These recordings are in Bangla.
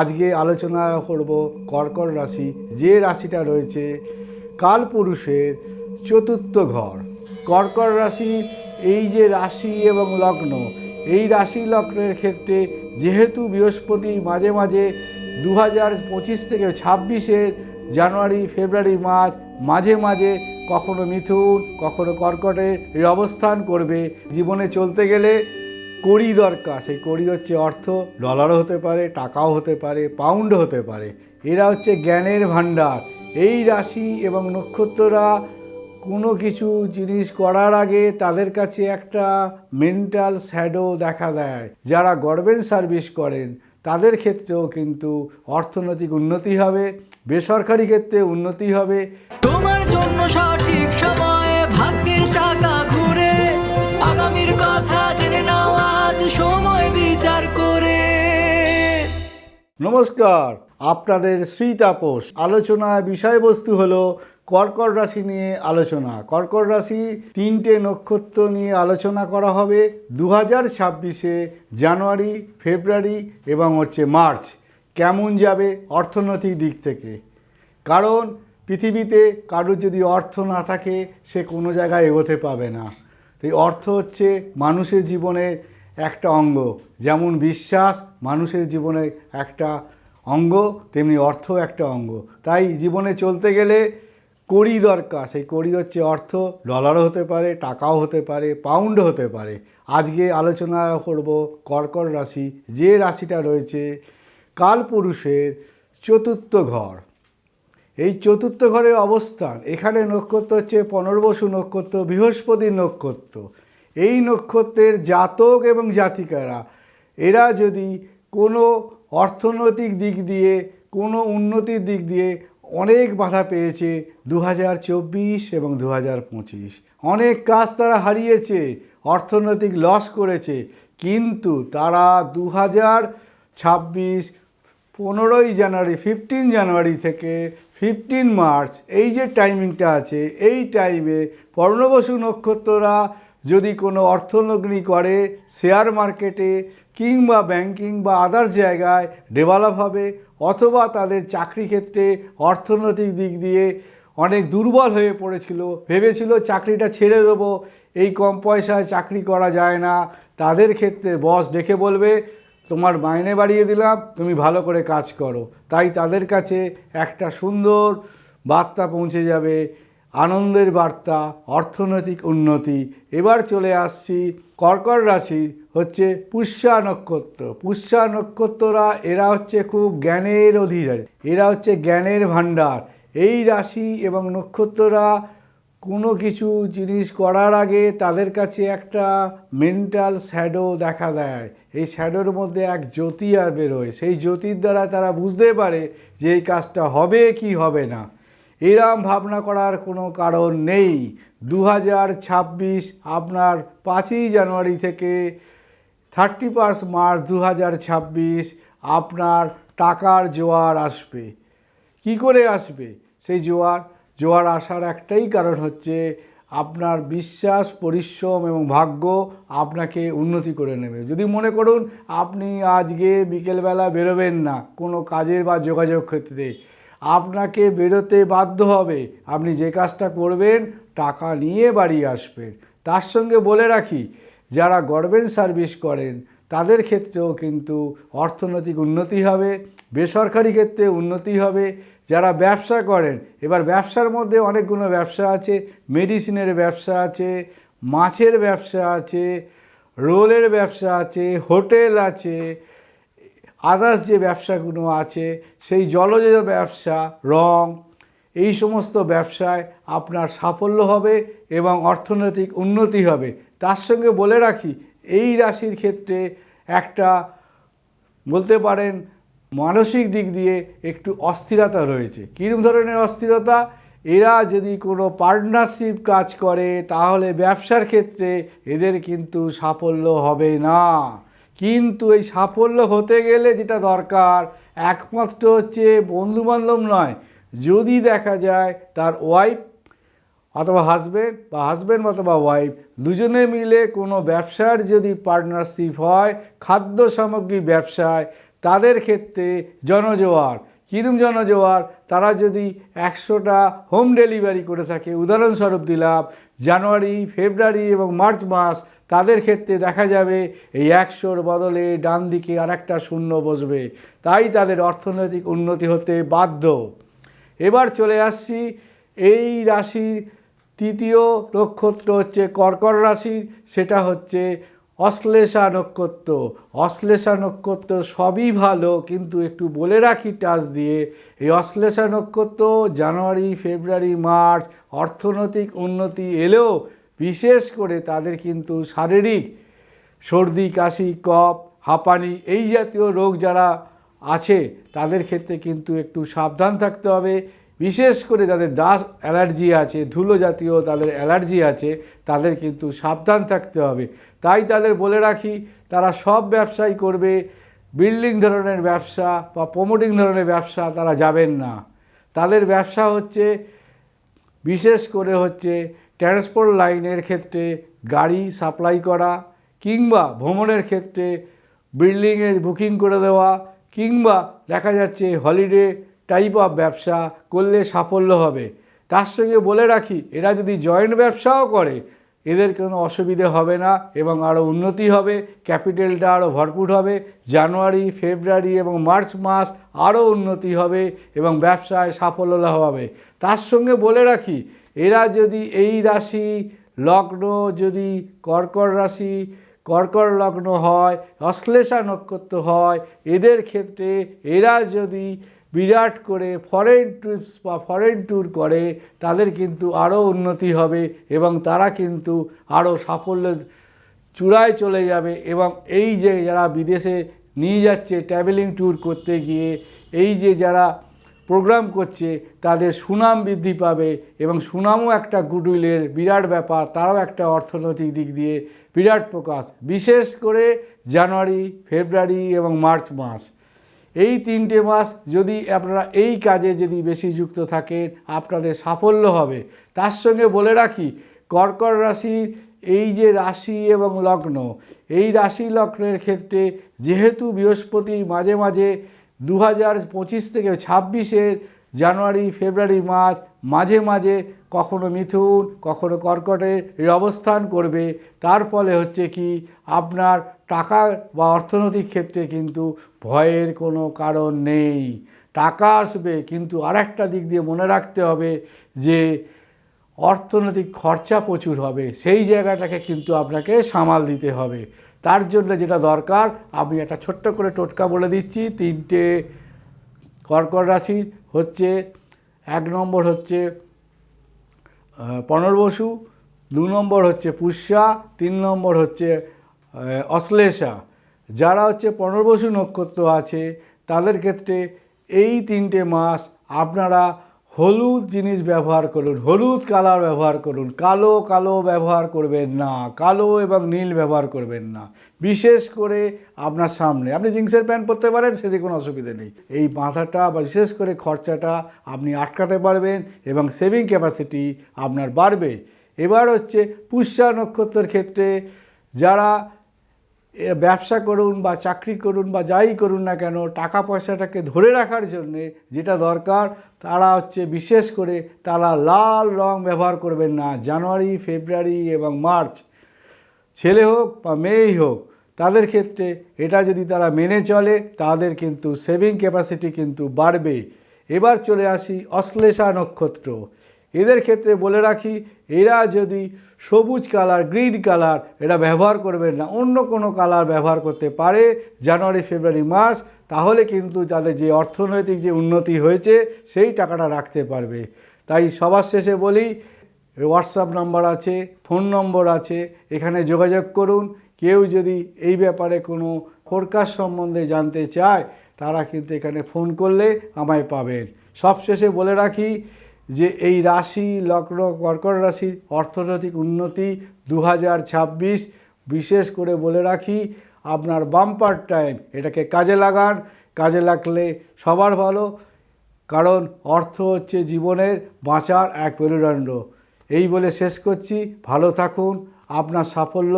আজকে আলোচনা করব কর্কট রাশি, যে রাশিটা রয়েছে কালপুরুষের চতুর্থ ঘর। কর্কট রাশি, এই যে রাশি এবং লগ্ন, এই রাশি লগ্নের ক্ষেত্রে যেহেতু বৃহস্পতি মাঝে মাঝে দু হাজার পঁচিশ থেকে ছাব্বিশের জানুয়ারি, ফেব্রুয়ারি, মার্চ মাঝে মাঝে কখনো মিথুন, কখনো কর্কটে অবস্থান করবে। জীবনে চলতে গেলে কড়ি দরকার, সেই কড়ি হচ্ছে অর্থ, ডলারও হতে পারে, টাকাও হতে পারে, পাউন্ডও হতে পারে। এরা হচ্ছে জ্ঞানের ভাণ্ডার। এই রাশি এবং নক্ষত্ররা কোনো কিছু জিনিস করার আগে তাদের কাছে একটা মেন্টাল শ্যাডো দেখা দেয়। যারা গভর্নমেন্ট সার্ভিস করেন, তাদের ক্ষেত্রেও কিন্তু অর্থনৈতিক উন্নতি হবে, বেসরকারি ক্ষেত্রে উন্নতি হবে। তোমার জন্য সঠিক সময়ে নমস্কার। আপনাদের শ্রী তাপস আলোচনার বিষয়বস্তু হলো কর্কট রাশি নিয়ে আলোচনা। কর্কট রাশি তিনটে নক্ষত্র নিয়ে আলোচনা করা হবে দু হাজার ছাব্বিশে জানুয়ারি, ফেব্রুয়ারি এবং হচ্ছে মার্চ। কেমন যাবে অর্থনৈতিক দিক থেকে? কারণ পৃথিবীতে কারোর যদি অর্থ না থাকে, সে কোনো জায়গায় এগোতে পাবে না। এই অর্থ হচ্ছে মানুষের জীবনের একটা অঙ্গ। যেমন বিশ্বাস মানুষের জীবনে একটা অঙ্গ, তেমনি অর্থ একটা অঙ্গ। তাই জীবনে চলতে গেলে কড়ি দরকার। সেই কড়ি হচ্ছে অর্থ। ডলারও হতে পারে, টাকাও হতে পারে, পাউন্ড হতে পারে। আজকে আলোচনা করব কর্কট রাশি। যে রাশিটা রয়েছে কালপুরুষের চতুর্থ ঘর। এই চতুর্থ ঘরের অবস্থান। এখানে নক্ষত্র হচ্ছে পনর্বসু নক্ষত্র বৃহস্পতির নক্ষত্র। এই নক্ষত্রের জাতক এবং জাতিকারা, এরা যদি কোনো অর্থনৈতিক দিক দিয়ে, কোনো উন্নতির দিক দিয়ে অনেক বাধা পেয়েছে দু হাজার চব্বিশ এবং দু হাজার পঁচিশ। অনেক কাজ তারা হারিয়েছে, অর্থনৈতিক লস করেছে, কিন্তু তারা দু হাজার ছাব্বিশ পনেরোই জানুয়ারি ফিফটিন জানুয়ারি থেকে ফিফটিন মার্চ, এই যে টাইমিংটা আছে, এই টাইমে পর্ণবসু নক্ষত্ররা যদি কোনো অর্থলগ্নি করে শেয়ার মার্কেটে কিংবা ব্যাংকিং বা আদার্স জায়গায় ডেভেলপ হবে, অথবা তাদের চাকরি ক্ষেত্রে অর্থনৈতিক দিক দিয়ে অনেক দুর্বল হয়ে পড়েছিল, ভেবেছিল চাকরিটা ছেড়ে দেবো, এই কম পয়সায় চাকরি করা যায় না, তাদের ক্ষেত্রে বস ডেকে বলবে, তোমার মাইনে বাড়িয়ে দিলাম, তুমি ভালো করে কাজ করো। তাই তাদের কাছে একটা সুন্দর বার্তা পৌঁছে যাবে আনন্দের বার্তা, অর্থনৈতিক উন্নতি। এবার চলে আসছি, কর্কট রাশি হচ্ছে পুষ্যা নক্ষত্র। পুষ্যা নক্ষত্ররা, এরা হচ্ছে খুব জ্ঞানের অধিকারী। এরা হচ্ছে জ্ঞানের ভাণ্ডার। এই রাশি এবং নক্ষত্ররা কোনো কিছু জিনিস করার আগে তাদের কাছে একটা মেন্টাল শ্যাডো দেখা দেয়। এই শ্যাডোর মধ্যে এক জ্যোতি আর বেরোয়। সেই জ্যোতির দ্বারা তারা বুঝতে পারে যে এই কাজটা হবে কি হবে না। এরম ভাবনা করার কোনো কারণ নেই। দু হাজার ছাব্বিশ আপনার পাঁচই জানুয়ারি থেকে থার্টি ফার্স্ট মার্চ দু হাজার ছাব্বিশ আপনার টাকার জোয়ার আসবে। কি করে আসবে? সেই জোয়ার জোয়ার আসার একটাই কারণ হচ্ছে আপনার বিশ্বাস, পরিশ্রম এবং ভাগ্য আপনাকে উন্নতি করে নেবে। যদি মনে করুন, আপনি আজকে বিকেলবেলা বেরোবেন না কোনো কাজের বা যোগাযোগ ক্ষেত্রে। আপনাকে বেরোতে বাধ্য হবে। আপনি যে কাজটা করবেন, টাকা নিয়ে বাড়ি আসবেন। তার সঙ্গে বলে রাখি, যারা গভর্নমেন্ট সার্ভিস করেন, তাদের ক্ষেত্রেও কিন্তু অর্থনৈতিক উন্নতি হবে, বেসরকারি ক্ষেত্রে উন্নতি হবে। যারা ব্যবসা করেন, এবার ব্যবসার মধ্যে অনেকগুলো ব্যবসা আছে, মেডিসিনের ব্যবসা আছে, মাছের ব্যবসা আছে, রোলের ব্যবসা আছে, হোটেল আছে আদার্স যে ব্যবসাগুলো আছে, সেই জলজ ব্যবসা, রং, এই সমস্ত ব্যবসায় আপনার সাফল্য হবে এবং অর্থনৈতিক উন্নতি হবে। তার সঙ্গে বলে রাখি, এই রাশির ক্ষেত্রে একটা বলতে পারেন মানসিক দিক দিয়ে একটু অস্থিরতা রয়েছে। কীরকম ধরনের অস্থিরতা? এরা যদি কোনো পার্টনারশিপ কাজ করে, তাহলে ব্যবসার ক্ষেত্রে এদের কিন্তু সাফল্য হবে না। কিন্তু এই সাফল্য হতে গেলে যেটা দরকার, একমাত্র হচ্ছে বন্ধুবান্ধব নয়। যদি দেখা যায় তার ওয়াইফ অথবা হাজব্যান্ড বা হাজব্যান্ড অথবা ওয়াইফ দুজনে মিলে কোনো ব্যবসার যদি পার্টনারশিপ হয়, খাদ্য সামগ্রী ব্যবসায়, তাদের ক্ষেত্রে জনজোয়ার, কিরম জনজোয়ার? তারা যদি একশোটা হোম ডেলিভারি করে থাকে, উদাহরণস্বরূপ দিলাম, জানুয়ারি, ফেব্রুয়ারি এবং মার্চ মাস তাদের ক্ষেত্রে দেখা যাবে এই একশোর বদলে ডান দিকে আরেকটা শূন্য বসবে। তাই তাদের অর্থনৈতিক উন্নতি হতে বাধ্য। এবার চলে আসছি, এই রাশির তৃতীয় নক্ষত্র হচ্ছে কর্কট রাশি, সেটা হচ্ছে অশ্লেষা নক্ষত্র। অশ্লেষা নক্ষত্র সবই ভালো, কিন্তু একটু বলে রাখি টাচ দিয়ে, এই অশ্লেষা নক্ষত্র জানুয়ারি, ফেব্রুয়ারি, মার্চ অর্থনৈতিক উন্নতি এলেও বিশেষ করে তাদের কিন্তু শারীরিক, সর্দি, কাশি, কফ, হাঁপানি এই জাতীয় রোগ যারা আছে, তাদের ক্ষেত্রে কিন্তু একটু সাবধান থাকতে হবে। বিশেষ করে যাদের ডাস্ট অ্যালার্জি আছে, ধুলো জাতীয় তাদের অ্যালার্জি আছে, তাদের কিন্তু সাবধান থাকতে হবে। তাই তাদের বলে রাখি, তারা সব ব্যবসাই করবে, বিল্ডিং ধরনের ব্যবসা বা প্রমোটিং ধরনের ব্যবসা তারা যাবেন না। তাদের ব্যবসা হচ্ছে, বিশেষ করে হচ্ছে ট্রান্সপোর্ট লাইনের ক্ষেত্রে গাড়ি সাপ্লাই করা কিংবা ভ্রমণের ক্ষেত্রে বিল্ডিংয়ে বুকিং করে দেওয়া কিংবা দেখা যাচ্ছে হলিডে টাইপ অফ ব্যবসা করলে সাফল্য হবে। তার সঙ্গে বলে রাখি, এরা যদি জয়েন্ট ব্যবসাও করে, এদের কোনো অসুবিধে হবে না এবং আরও উন্নতি হবে, ক্যাপিটালটা আরও ভরপুর হবে, জানুয়ারি, ফেব্রুয়ারি এবং মার্চ মাস আরও উন্নতি হবে এবং ব্যবসায় সাফল্য হবে। তার সঙ্গে বলে রাখি এরা যদি এই রাশি লগ্ন যদি কর্কট রাশি কর্কট লগ্ন হয়, অশ্লেষা নক্ষত্র হয়, এদের ক্ষেত্রে এরা যদি বিরাট করে ফরেন ট্রিপস বা ফরেন ট্যুর করে, তাদের কিন্তু আরও উন্নতি হবে এবং তারা কিন্তু আরও সাফল্যের চূড়ায় চলে যাবে এবং এই যে যারা বিদেশে নিয়ে যাচ্ছে ট্রাভেলিং ট্যুর করতে গিয়ে, এই যে যারা প্রোগ্রাম করছে, তাদের সুনাম বৃদ্ধি পাবে এবং সুনামও একটা গুডউইলের বিরাট ব্যাপার, তারাও একটা অর্থনৈতিক দিক দিয়ে বিরাট প্রকাশ, বিশেষ করে জানুয়ারি, ফেব্রুয়ারি এবং মার্চ মাস। এই তিনটে মাস যদি আপনারা এই কাজে যদি বেশি যুক্ত থাকেন, আপনাদের সাফল্য হবে। তার সঙ্গে বলে রাখি, কর্কট রাশির এই যে রাশি এবং লগ্ন, এই রাশি লগ্নের ক্ষেত্রে যেহেতু বৃহস্পতি মাঝে মাঝে দু হাজার পঁচিশ থেকে ছাব্বিশের জানুয়ারি, ফেব্রুয়ারি মাস মাঝে মাঝে কখনো মিথুন, কখনো কর্কটে অবস্থান করবে। তার ফলে হচ্ছে কি, আপনার টাকা বা অর্থনৈতিক ক্ষেত্রে কিন্তু ভয়ের কোনো কারণ নেই। টাকা আসবে, কিন্তু আরেকটা দিক দিয়ে মনে রাখতে হবে যে, অর্থনৈতিক খরচা প্রচুর হবে। সেই জায়গাটাকে কিন্তু আপনাকে সামাল দিতে হবে। তার জন্য যেটা দরকার, আমি একটা ছোট্ট করে টোটকা বলে দিচ্ছি। তিনটে কর্কট রাশি হচ্ছে, এক নম্বর হচ্ছে পুনর্বসু দু নম্বর হচ্ছে পুষ্যা, তিন নম্বর হচ্ছে অশ্লেষা। যারা হচ্ছে পুনর্বসু নক্ষত্র আছে, তাদের ক্ষেত্রে এই তিনটে মাস আপনারা হলুদ জিনিস ব্যবহার করুন, হলুদ কালার ব্যবহার করুন, কালো কালো ব্যবহার করবেন না, কালো এবং নীল ব্যবহার করবেন না। বিশেষ করে আপনার সামনে, আপনি জিন্সের প্যান্ট পরতে পারেন, সেদিকে কোনো অসুবিধা নেই। এই মাথাটা বা বিশেষ করে খরচাটা আপনি আটকাতে পারবেন এবং সেভিং ক্যাপাসিটি আপনার বাড়বে। এবার হচ্ছে পুষ্যা নক্ষত্রের ক্ষেত্রে যারা ব্যবসা করুন বা চাকরি করুন বা যাই করুন না কেন, টাকা পয়সাটাকে ধরে রাখার জন্যে যেটা দরকার, তারা হচ্ছে বিশেষ করে তারা লাল রং ব্যবহার করবেন না। জানুয়ারি, ফেব্রুয়ারি এবং মার্চ, ছেলে হোক বা মেয়েই হোক, তাদের ক্ষেত্রে এটা যদি তারা মেনে চলে, তাদের কিন্তু সেভিং ক্যাপাসিটি কিন্তু বাড়বে। এবার চলে আসি অশ্লেষা নক্ষত্র। এদের ক্ষেত্রে বলে রাখি, এরা যদি সবুজ কালার, গ্রিন কালার এটা ব্যবহার করবেন না। অন্য কোনো কালার ব্যবহার করতে পারে জানুয়ারি, ফেব্রুয়ারি মাস তাহলে কিন্তু তাদের যে অর্থনৈতিক যে উন্নতি হয়েছে, সেই টাকাটা রাখতে পারবে। তাই সবার শেষে বলি হোয়াটসঅ্যাপ নাম্বার আছে ফোন নম্বর আছে, এখানে যোগাযোগ করুন। কেউ যদি এই ব্যাপারে কোনো ফোরকাস্ট সম্বন্ধে জানতে চায়, তারা কিন্তু এখানে ফোন করলে আমায় পাবেন। সবশেষে বলে রাখি যে এই রাশি লগ্ন কর্কট রাশির অর্থনৈতিক উন্নতি দু বিশেষ করে বলে রাখি আপনার বাম্পার টাইম এটাকে কাজে লাগান, কাজে লাগলে সবার ভালো, কারণ অর্থ হচ্ছে জীবনের বাঁচার এক মেরুদণ্ড। এই বলে শেষ করছি, ভালো থাকুন, আপনার সাফল্য,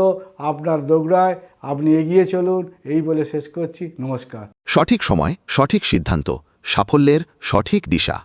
আপনার দোগড়ায় আপনি এগিয়ে চলুন, এই বলে শেষ করছি, নমস্কার। সঠিক সময়, সঠিক সিদ্ধান্ত, সাফল্যের সঠিক দিশা।